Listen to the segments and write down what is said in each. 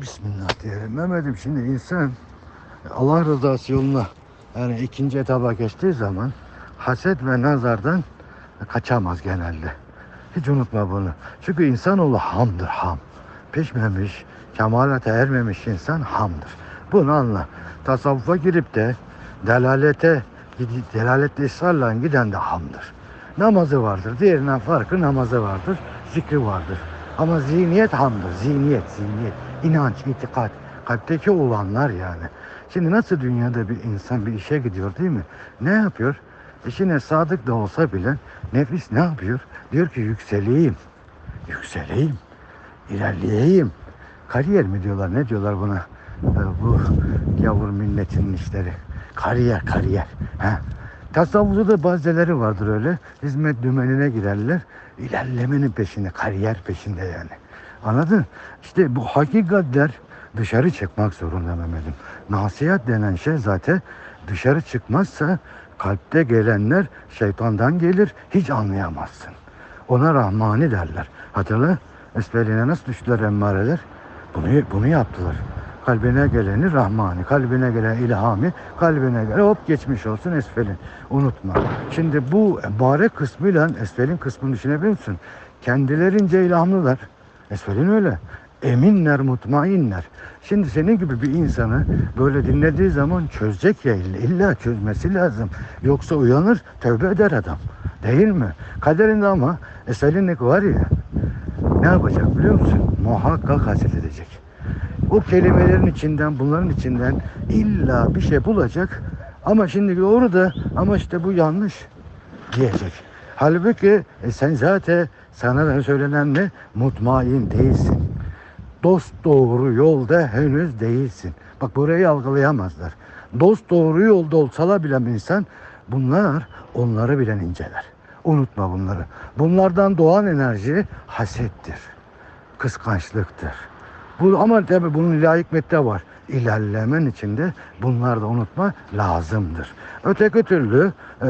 Bismillah diyelim. Mehmet'im şimdi insan Allah rızası yoluna yani ikinci etaba geçtiği zaman haset ve nazardan kaçamaz genelde. Hiç unutma bunu. Çünkü insanoğlu hamdır ham. Pişmemiş, kemalete ermemiş insan hamdır. Bunu anla. Tasavvufa girip de delalete delalette ısrarla giden de hamdır. Namazı vardır. Diğerinden farkı namazı vardır. Zikri vardır. Ama zihniyet hamdır. Zihniyet, zihniyet. inanç, itikat. Kalpteki olanlar yani. Şimdi nasıl dünyada bir insan bir işe gidiyor değil mi? Ne yapıyor? İşine sadık da olsa bile nefis ne yapıyor? Diyor ki yükseleyim. Yükseleyim. ilerleyeyim. Kariyer mi diyorlar? Ne diyorlar buna? Bu yavur milletinin işleri. Kariyer, kariyer. Ha. Tasavvufta da bazeleri vardır öyle. Hizmet dümenine girerler. İlerlemenin peşinde, kariyer peşinde yani. Anladın? İşte bu hakikatler dışarı çıkmak zorunda Mehmet'im. Nasihat denen şey zaten dışarı çıkmazsa kalpte gelenler şeytandan gelir. Hiç anlayamazsın. Ona rahmani derler. Hatırla esfeline nasıl düştüler emmareler? Bunu, bunu yaptılar. Kalbine geleni rahmani, kalbine gelen ilhami, kalbine gelen hop geçmiş olsun esfelin. Unutma. Şimdi bu barek kısmıyla esfelin kısmını düşünebilir misin? Kendilerince ilhamlılar. Esfelin öyle. Eminler, mutmainler. Şimdi senin gibi bir insanı böyle dinlediği zaman çözecek ya illa, illa çözmesi lazım. Yoksa uyanır, tövbe eder adam. Değil mi? Kaderinde ama eselinlik var ya, ne yapacak biliyor musun? Muhakkak haset edecek. O kelimelerin içinden, bunların içinden illa bir şey bulacak. Ama şimdi doğru da ama işte bu yanlış diyecek. Halbuki e, sen zaten sana söylenen ne? Mutmain değilsin. Dost doğru yolda henüz değilsin. Bak burayı algılayamazlar. Dost doğru yolda olsalar bile insan bunlar onları bilen inceler. Unutma bunları. Bunlardan doğan enerji hasettir. Kıskançlıktır. Bu, ama tabi bunun ilahi hikmette var. İlerlemen içinde bunlar da unutma lazımdır. Öteki türlü e,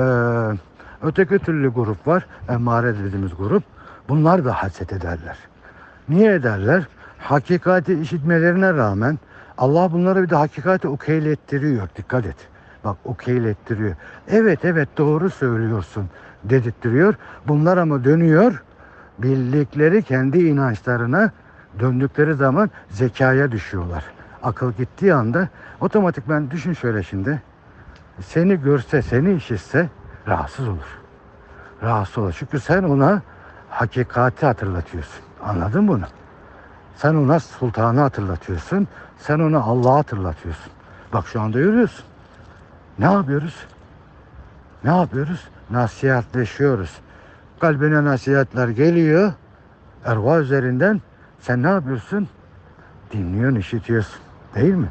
öteki türlü grup var. Emmare dediğimiz grup. Bunlar da haset ederler. Niye ederler? Hakikati işitmelerine rağmen Allah bunlara bir de hakikati okeylettiriyor. Dikkat et. Bak okeylettiriyor. Evet evet doğru söylüyorsun dedirttiriyor. Bunlar ama dönüyor. Bildikleri kendi inançlarına döndükleri zaman zekaya düşüyorlar. Akıl gittiği anda otomatik ben düşün şöyle şimdi. Seni görse, seni işitse rahatsız olur. Rahatsız olur. Çünkü sen ona hakikati hatırlatıyorsun. Anladın bunu? Sen ona sultanı hatırlatıyorsun. Sen ona Allah'ı hatırlatıyorsun. Bak şu anda yürüyorsun. Ne yapıyoruz? Ne yapıyoruz? Nasihatleşiyoruz. Kalbine nasihatler geliyor. Erva üzerinden sen ne yapıyorsun? Dinliyorsun, işitiyorsun. Değil mi?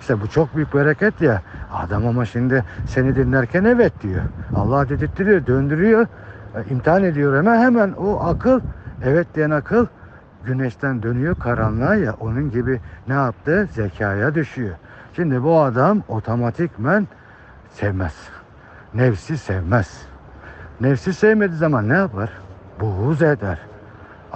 İşte bu çok büyük bereket ya. Adam ama şimdi seni dinlerken evet diyor. Allah dedirttiriyor, döndürüyor. E, imtihan ediyor hemen hemen o akıl evet diyen akıl güneşten dönüyor karanlığa ya onun gibi ne yaptı? Zekaya düşüyor. Şimdi bu adam otomatikmen sevmez. Nefsi sevmez. Nefsi sevmediği zaman ne yapar? Buğuz eder.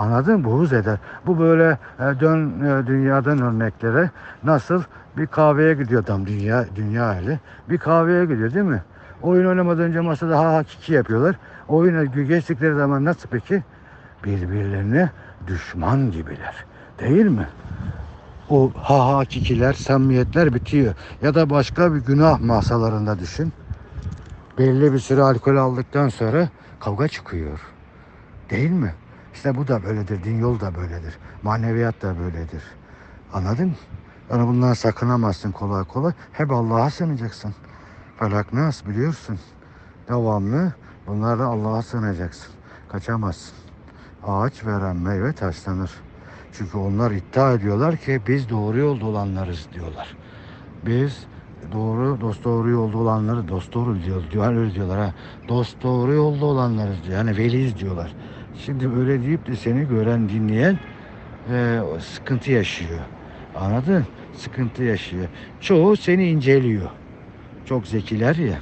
Anladın mı? Buğuz eder. Bu böyle e, dön e, dünyadan örneklere nasıl bir kahveye gidiyor adam dünya dünya eli. Bir kahveye gidiyor değil mi? Oyun oynamadan önce masada ha ha kiki yapıyorlar. Oyuna geçtikleri zaman nasıl peki? Birbirlerine düşman gibiler. Değil mi? O ha ha kikiler, samimiyetler bitiyor. Ya da başka bir günah masalarında düşün. Belli bir süre alkol aldıktan sonra kavga çıkıyor. Değil mi? İşte bu da böyledir. Din yolu da böyledir. Maneviyat da böyledir. Anladın mı? Yani bundan sakınamazsın kolay kolay. Hep Allah'a sığınacaksın. Felak nas biliyorsun. Devamlı bunlarla Allah'a sığınacaksın. Kaçamazsın. Ağaç veren meyve taşlanır. Çünkü onlar iddia ediyorlar ki biz doğru yolda olanlarız diyorlar. Biz doğru dost doğru yolda olanları dost doğru diyor, diyor diyorlar ha. Dost doğru yolda olanlarız diyor. Yani veliyiz diyorlar. Şimdi öyle deyip de seni gören dinleyen e, sıkıntı yaşıyor. Anladın? Sıkıntı yaşıyor. Çoğu seni inceliyor. Çok zekiler ya.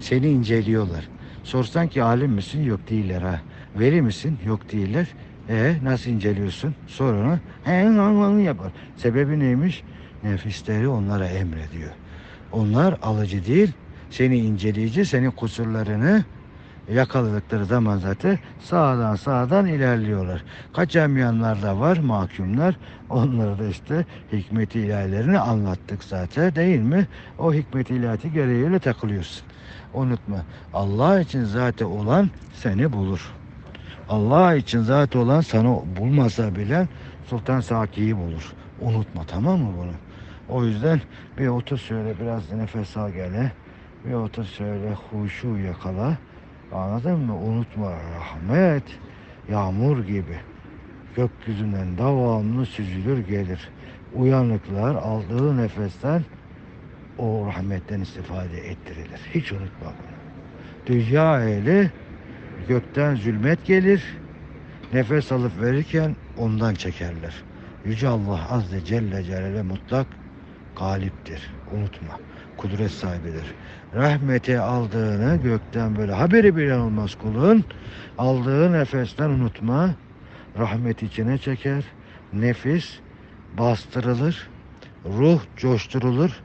Seni inceliyorlar. Sorsan ki alim misin? Yok değiller ha. Veli misin? Yok değiller. E nasıl inceliyorsun? Sonra he yapar. Sebebi neymiş? Nefisleri onlara emrediyor. Onlar alıcı değil, seni inceleyici, senin kusurlarını yakaladıkları zaman zaten sağdan sağdan ilerliyorlar. Kaçamayanlar da var, mahkumlar. Onları da işte hikmeti ilahilerini anlattık zaten değil mi? O hikmeti ilahi gereğiyle takılıyorsun. Unutma. Allah için zaten olan seni bulur. Allah için zaten olan sana bulmasa bile Sultan Saki'yi bulur. Unutma tamam mı bunu? O yüzden bir otur şöyle biraz nefes al gele. Bir otur şöyle huşu yakala. Anladın mı? Unutma rahmet yağmur gibi gökyüzünden devamlı süzülür gelir. Uyanıklar aldığı nefesten o rahmetten istifade ettirilir. Hiç unutma bunu. Dünya ehli gökten zulmet gelir. Nefes alıp verirken ondan çekerler. Yüce Allah Azze Celle Celaluhu mutlak galiptir. Unutma. Kudret sahibidir. Rahmeti aldığını gökten böyle haberi bile olmaz kulun. Aldığı nefesten unutma. Rahmet içine çeker. Nefis bastırılır. Ruh coşturulur.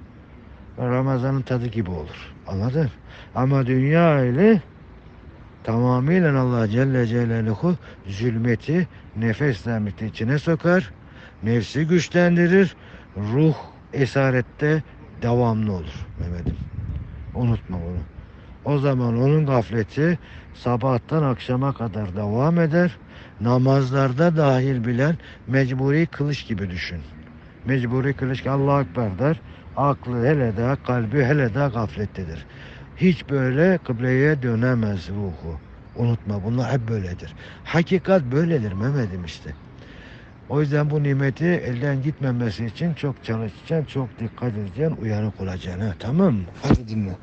Ramazan'ın tadı gibi olur. Anladın? Ama dünya ile tamamıyla Allah Celle Celaluhu zulmeti nefesle içine sokar. Nefsi güçlendirir. Ruh esarette devamlı olur Mehmet'im. Unutma bunu. O zaman onun gafleti sabahtan akşama kadar devam eder. Namazlarda dahil bilen mecburi kılıç gibi düşün. Mecburi kılıç Allah Ekber der. Aklı hele de kalbi hele de gaflettedir. Hiç böyle kıbleye dönemez ruhu. Unutma bunlar hep böyledir. Hakikat böyledir Mehmet'im işte. O yüzden bu nimeti elden gitmemesi için çok çalışacaksın, çok dikkat edeceksin, uyanık olacaksın. Tamam mı? Hadi dinle.